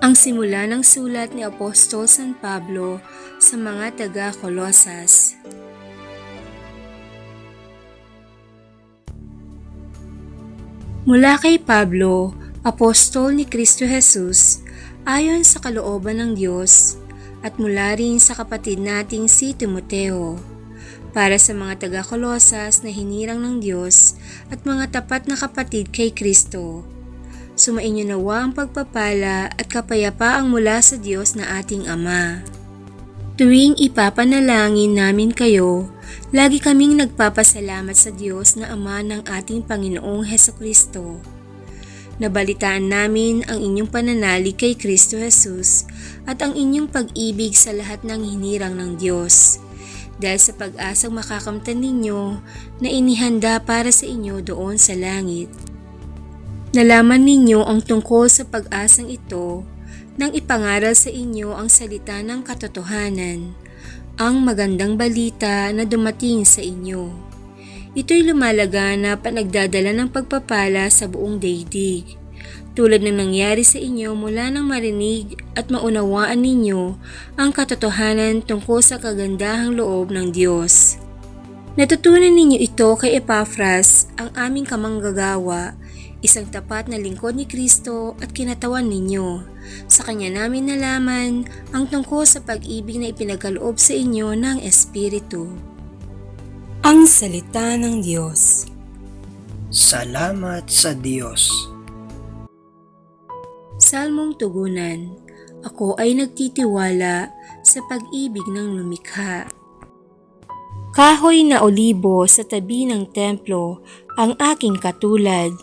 Ang simula ng sulat ni Apostol San Pablo sa mga taga-Kolosas. Mula kay Pablo, apostol ni Kristo Jesus, ayon sa kalooban ng Diyos, at mula rin sa kapatid nating si Timoteo, para sa mga taga-Kolosas na hinirang ng Diyos at mga tapat na kapatid kay Kristo. Sumainyo nawa ang pagpapala at kapayapaang mula sa Diyos na ating Ama. Tuwing ipapanalangin namin kayo, lagi kaming nagpapasalamat sa Diyos na Ama ng ating Panginoong Heso Kristo. Nabalitaan namin ang inyong pananalig kay Kristo Jesus at ang inyong pag-ibig sa lahat ng hinirang ng Diyos. Dahil sa pag-asang makakamtan ninyo na inihanda para sa inyo doon sa langit. Nalaman ninyo ang tungkol sa pag-asang ito nang ipangaral sa inyo ang salita ng katotohanan, ang magandang balita na dumating sa inyo. Ito'y lumalaganap at nagdadala ng pagpapala sa buong daigdig. Tulad ng nangyari sa inyo mula nang marinig at maunawaan ninyo ang katotohanan tungkol sa kagandahang loob ng Diyos. Natutunan ninyo ito kay Epaphras, ang aming kamanggagawa, isang tapat na lingkod ni Kristo at kinatawan ninyo. Sa kanya namin nalaman ang tungkol sa pag-ibig na ipinagkaloob sa inyo ng Espiritu. Ang Salita ng Diyos Salamat sa Diyos. Salmong Tugunan Ako ay nagtitiwala sa pag-ibig ng lumikha. Kahoy na olibo sa tabi ng templo ang aking katulad.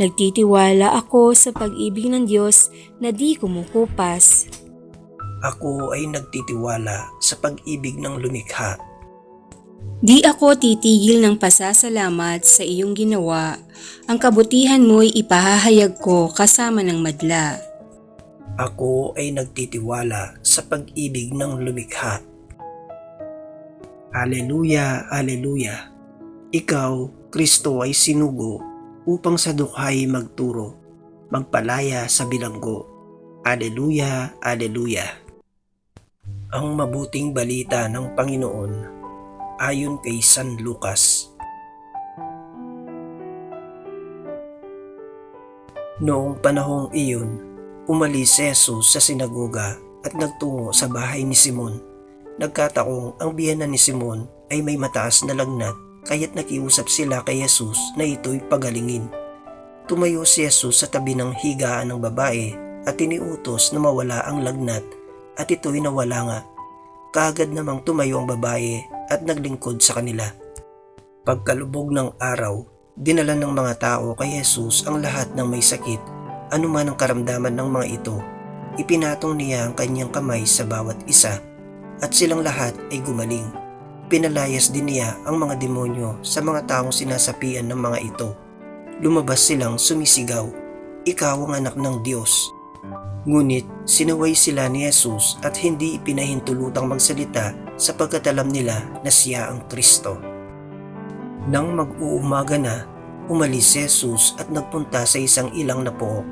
Nagtitiwala ako sa pag-ibig ng Diyos na di kumukupas. Ako ay nagtitiwala sa pag-ibig ng lumikha. Di ako titigil ng pasasalamat sa iyong ginawa. Ang kabutihan mo'y ipahahayag ko kasama ng madla. Ako ay nagtitiwala sa pag-ibig ng lumikha. Aleluya, Aleluya. Ikaw, Kristo ay sinugo upang sa dukhay magturo, magpalaya sa bilanggo. Aleluya, Aleluya. Ang mabuting balita ng Panginoon ayon kay San Lucas. Noong panahong iyon, umalis si Jesus sa sinagoga at nagtungo sa bahay ni Simon. Nagkataong ang biyanan ni Simon ay may mataas na lagnat kaya't nakiusap sila kay Jesus na ito'y pagalingin. Tumayo si Jesus sa tabi ng higaan ng babae at tiniutos na mawala ang lagnat at ito'y nawala nga. Kaagad namang tumayo ang babae at naglingkod sa kanila. Pagkalubog ng araw, dinala ng mga tao kay Jesus ang lahat ng may sakit, anuman ang karamdaman ng mga ito. Ipinatong niya ang kanyang kamay sa bawat isa at silang lahat ay gumaling. Pinalayas din niya ang mga demonyo sa mga taong sinasapian ng mga ito. Lumabas silang sumisigaw, Ikaw ang anak ng Diyos. Ngunit sinaway sila ni Jesus at hindi ipinahintulutang magsalita sapagkat alam nila na siya ang Kristo. Nang mag-uumaga na, umalis si Jesus at nagpunta sa isang ilang na pook.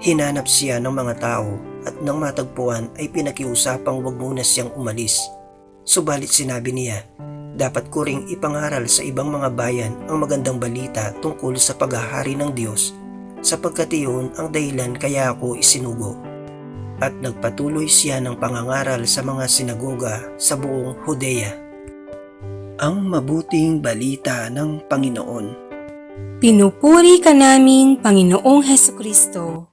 Hinanap siya ng mga tao at nang matagpuan ay pinakiusapang wag muna siyang umalis. Subalit sinabi niya, dapat ko ring ipangaral sa ibang mga bayan ang magandang balita tungkol sa paghahari ng Diyos sapagkat iyon ang dahilan kaya ako isinugo. At nagpatuloy siya ng pangangaral sa mga sinagoga sa buong Judea. Ang mabuting balita ng Panginoon. Pinupuri ka namin, Panginoong Heso Kristo.